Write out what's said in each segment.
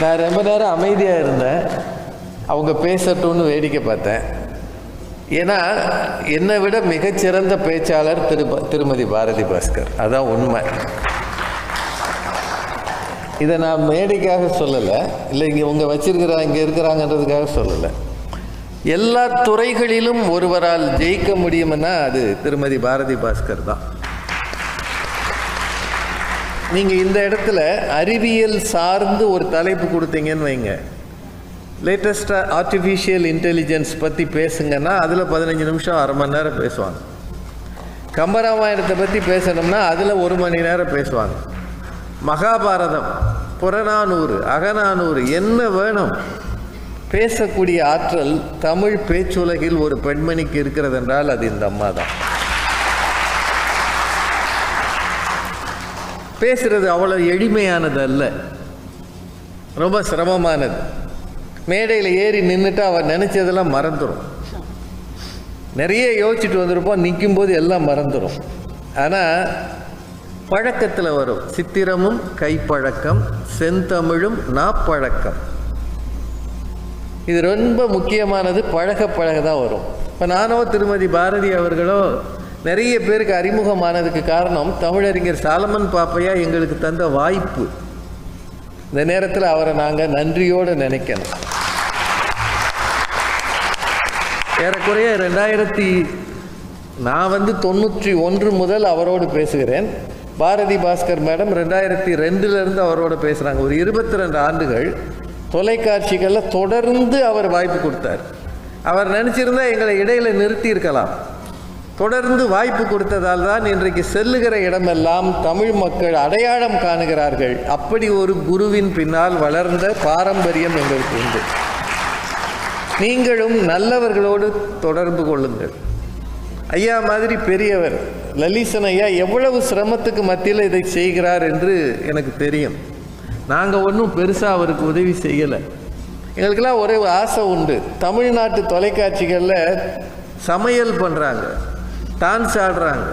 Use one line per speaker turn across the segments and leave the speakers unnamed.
நான் ரொம்ப நேரம் அமைதியாக இருந்தேன். அவங்க பேசட்டும்னு வேடிக்கை பார்த்தேன். ஏன்னா என்னை விட மிகச்சிறந்த பேச்சாளர் திரு திருமதி பாரதி பாஸ்கர். அதான் உண்மை. இதை நான் மேடைக்காக சொல்லலை. இல்லை இங்கே உங்கள் வச்சிருக்கிறா இங்கே இருக்கிறாங்கன்றதுக்காக சொல்லலை. எல்லா துறைகளிலும் ஒருவரால் ஜெயிக்க முடியும்னா அது திருமதி பாரதி பாஸ்கர் தான். நீங்கள் இந்த இடத்துல அறிவியல் சார்ந்து ஒரு தலைப்பு கொடுத்தீங்கன்னு வைங்க. லேட்டஸ்ட்டாக ஆர்டிஃபிஷியல் இன்டெலிஜென்ஸ் பற்றி பேசுங்கன்னா அதில் பதினஞ்சு நிமிஷம் அரை மணி நேரம் பேசுவாங்க. கம்பராமாயணத்தை பற்றி பேசணும்னா அதில் ஒரு மணி நேரம் பேசுவாங்க. மகாபாரதம் புறநானூறு அகநானூறு என்ன வேணும்? பேசக்கூடிய ஆற்றல் தமிழ் பேச்சுலகில் ஒரு பெண்மணிக்கு இருக்கிறது என்றால் அது இந்த அம்மா தான் பேசுறது அவ்வளவு எளிமையானது அல்ல ரொம்ப சிரமமானது. மேடையில் ஏறி நின்றுட்டு அவன் நினைச்சதெல்லாம் மறந்துடும் நிறைய யோசிச்சுட்டு வந்திருப்போம் நிற்கும்போது எல்லாம் மறந்துடும் ஆனால் பழக்கத்தில் வரும். சித்திரமும் கைப்பழக்கம் செந்தமிழும் நாப்பழக்கம். இது ரொம்ப முக்கியமானது பழக பழக தான் வரும். இப்போ நானோ திருமதி பாரதி அவர்களோ நிறைய பேருக்கு அறிமுகமானதுக்கு காரணம் தமிழறிஞர் சாலமன் பாப்பையா எங்களுக்கு தந்த வாய்ப்பு. இந்த நேரத்தில் அவரை நாங்கள் நன்றியோடு நினைக்கணும். ஏறக்குறைய ரெண்டாயிரத்தி நான் வந்து தொண்ணூற்றி ஒன்று முதல் அவரோடு பேசுகிறேன். பாரதி பாஸ்கர் மேடம் ரெண்டாயிரத்தி ரெண்டுலேருந்து அவரோட பேசுகிறாங்க ஒரு இருபத்தி ரெண்டு ஆண்டுகள் தொலைக்காட்சிகளில் தொடர்ந்து அவர் வாய்ப்பு கொடுத்தார். அவர் நினச்சிருந்தா எங்களை இடையில நிறுத்தி இருக்கலாம். தொடர்ந்து வாய்ப்பு கொடுத்ததால் தான் இன்றைக்கு செல்லுகிற இடமெல்லாம் தமிழ் மக்கள் அடையாளம் காணுகிறார்கள். அப்படி ஒரு குருவின் பின்னால் வளர்ந்த பாரம்பரியம் எங்களுக்கு உண்டு. நீங்களும் நல்லவர்களோடு தொடர்பு கொள்ளுங்கள். ஐயா மாதிரி பெரியவர் லலிசன் ஐயா எவ்வளவு சிரமத்துக்கு மத்தியில் இதை செய்கிறார் என்று எனக்கு தெரியும். நாங்கள் ஒன்றும் பெருசாக அவருக்கு உதவி செய்யலை. எங்களுக்கெல்லாம் ஒரே ஆசை உண்டு. தமிழ்நாட்டு தொலைக்காட்சிகளில் சமையல் பண்ணுறாங்க டான்ஸ் ஆடுறாங்க.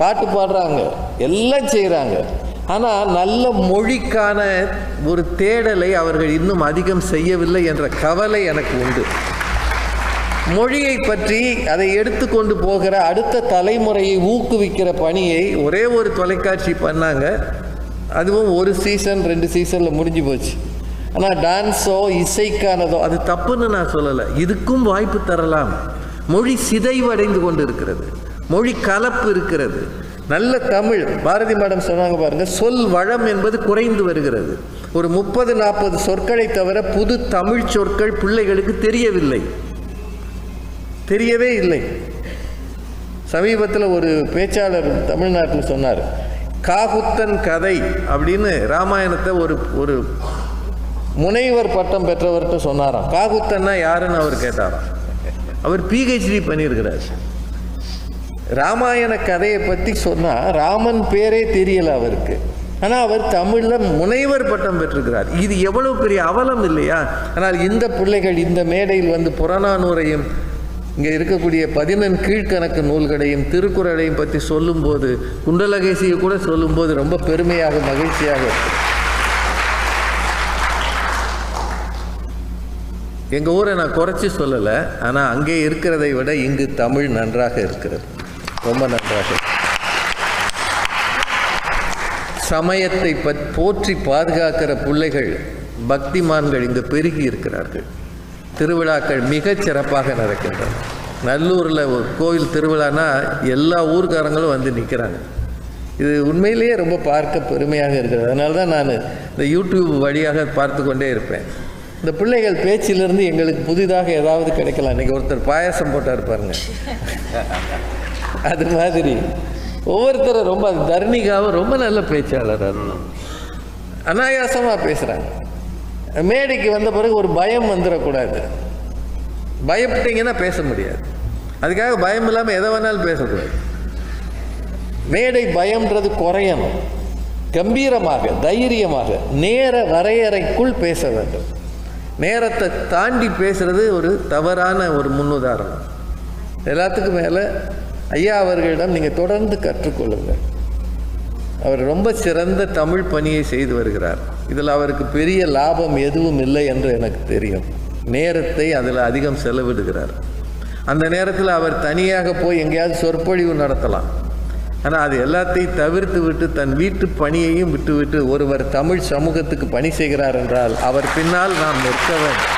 பாட்டு பாடுறாங்க. எல்லாம் செய்கிறாங்க ஆனால் நல்ல மொழிக்கான ஒரு தேடலை அவர்கள் இன்னும் அதிகம் செய்யவில்லை என்ற கவலை எனக்கு உண்டு. மொழியை பற்றி அதை எடுத்துக்கொண்டு போகிற அடுத்த தலைமுறையை ஊக்குவிக்கிற பணியை ஒரே ஒரு தொலைக்காட்சி பண்ணாங்க. அதுவும் ஒரு சீசன் ரெண்டு சீசனில் முடிஞ்சு போச்சு. ஆனால் டான்ஸோ இசைக்கானதோ அது தப்புன்னு நான் சொல்லலை. இதுக்கும் வாய்ப்பு தரலாம். மொழி சிதைவடைந்து கொண்டு இருக்கிறது மொழி கலப்பு இருக்கிறது. நல்ல தமிழ். பாரதி மேடம் சொன்னாங்க பாருங்க சொல் வளம் என்பது குறைந்து வருகிறது. ஒரு முப்பது நாற்பது சொற்களை தவிர புது தமிழ் சொற்கள் பிள்ளைகளுக்கு தெரியவில்லை. தெரியவே இல்லை. சமீபத்தில் ஒரு பேச்சாளர் தமிழ்நாட்டில் சொன்னார் காகுத்தன் கதை அப்படின்னு ராமாயணத்தை ஒரு ஒரு முனைவர் பட்டம் பெற்றவர்கிட்ட சொன்னாராம். காகுத்தன்னா யாருன்னு அவர் கேட்டாராம். அவர் பிஹெச்டி பண்ணியிருக்கிறார். ராமாயண கதையை பற்றி சொன்னால் ராமன் பேரே தெரியல அவருக்கு. ஆனால் அவர் தமிழில் முனைவர் பட்டம் பெற்றிருக்கிறார். இது எவ்வளவு பெரிய அவலம் இல்லையா? ஆனால் இந்த பிள்ளைகள் இந்த மேடையில் வந்து புறநானூரையும் இங்கே இருக்கக்கூடிய பதினெண் கீழ்கணக்கு நூல்களையும் திருக்குறளையும் பற்றி சொல்லும்போது குண்டலகேசியை கூட சொல்லும்போது ரொம்ப பெருமையாக மகிழ்ச்சியாக இருக்கு. எங்கள் ஊரை நான் குறைச்சி சொல்லலை ஆனால் அங்கே இருக்கிறதை விட இங்கு தமிழ் நன்றாக இருக்கிறது. ரொம்ப நன்றாக சமயத்தை போற்றி பாதுகாக்கிற பிள்ளைகள் பக்திமான்கள் இங்கு பெருகி இருக்கிறார்கள். திருவிழாக்கள் மிகச் சிறப்பாக நடக்கின்றன. நல்லூரில் ஒரு கோயில் திருவிழானா எல்லா ஊர்க்காரங்களும் வந்து நிற்கிறாங்க இது உண்மையிலேயே ரொம்ப பார்க்க பெருமையாக இருக்கிறது. அதனால தான் நான் இந்த யூடியூப் வழியாக பார்த்து கொண்டே இருப்பேன். இந்த பிள்ளைகள் பேச்சிலிருந்து எங்களுக்கு புதிதாக ஏதாவது கிடைக்கலாம். இன்றைக்கி ஒருத்தர் பாயாசம் போட்டார் பாருங்கள் அது மாதிரி. ஒவ்வொருத்தரும் ரொம்ப தர்ணிகாவும் ரொம்ப நல்ல பேச்சாளர் அனாயாசமாக பேசுகிறாங்க மேடைக்கு வந்த பிறகு ஒரு பயம் வந்துடக்கூடாது பயப்பட்டீங்கன்னா பேச முடியாது. அதுக்காக பயம் இல்லாமல் எதை வேணாலும் பேசக்கூடாது. மேடை பயம்ன்றது குறையணும். கம்பீரமாக தைரியமாக நேர வரையறைக்குள் பேச வேண்டும். நேரத்தை தாண்டி பேசுறது ஒரு தவறான ஒரு முன்னுதாரணம். எல்லாத்துக்கும் மேலே ஐயா அவர்களிடம் நீங்கள் தொடர்ந்து கற்றுக்கொள்ளுங்கள். அவர் ரொம்ப சிறந்த தமிழ் பணியை செய்து வருகிறார். இதில் அவருக்கு பெரிய லாபம் எதுவும் இல்லை என்று எனக்கு தெரியும். நேரத்தை அதில் அதிகம் செலவிடுகிறார். அந்த நேரத்தில் அவர் தனியாக போய் எங்கேயாவது சொற்பொழிவு நடத்தலாம். ஆனால் அது எல்லாத்தையும் தவிர்த்து விட்டு தன் வீட்டு பணியையும் விட்டுவிட்டு ஒருவர் தமிழ் சமூகத்துக்கு பணி செய்கிறார் என்றால் அவர் பின்னால் நாம் நிற்க வேண்டும்.